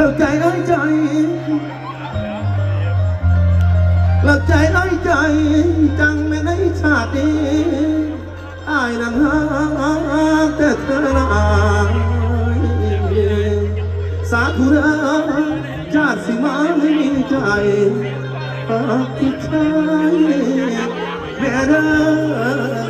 เราใจน้อยใจ เราใจน้อยใจ จังไม่ได้ชาติอายนังหาแต่เธอนาสาธุราชาติสิมาไม่ใจอากที่ใจแม่เด้อ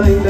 đời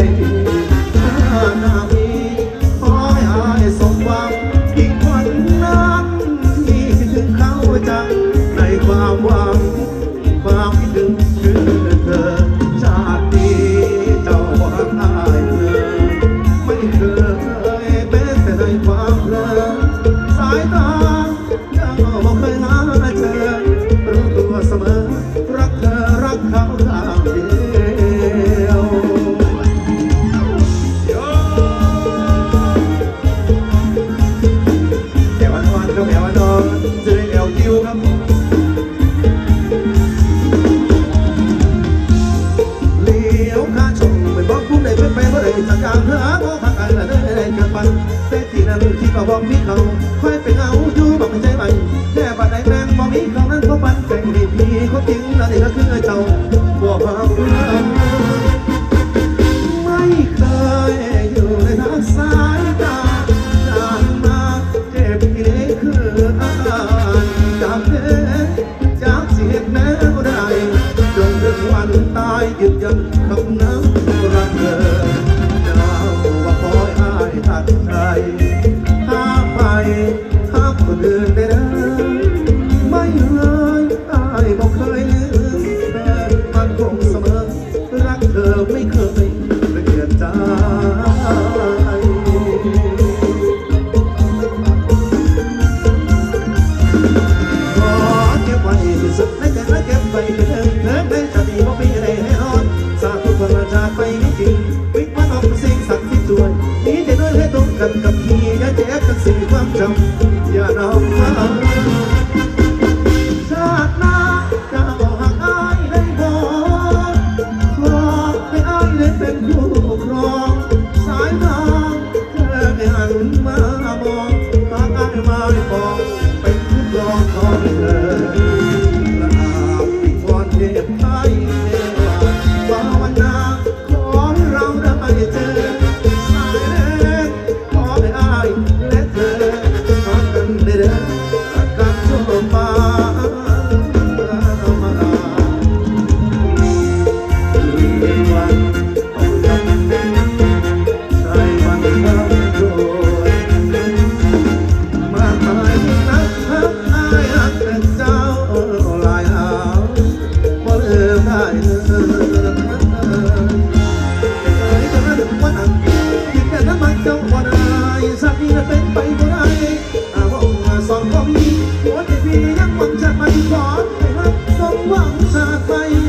ไปก็ได้อาวองสองพอมีหัวใจพี่ยังหวังจะไปขอนไปรักสมหวังจาติไป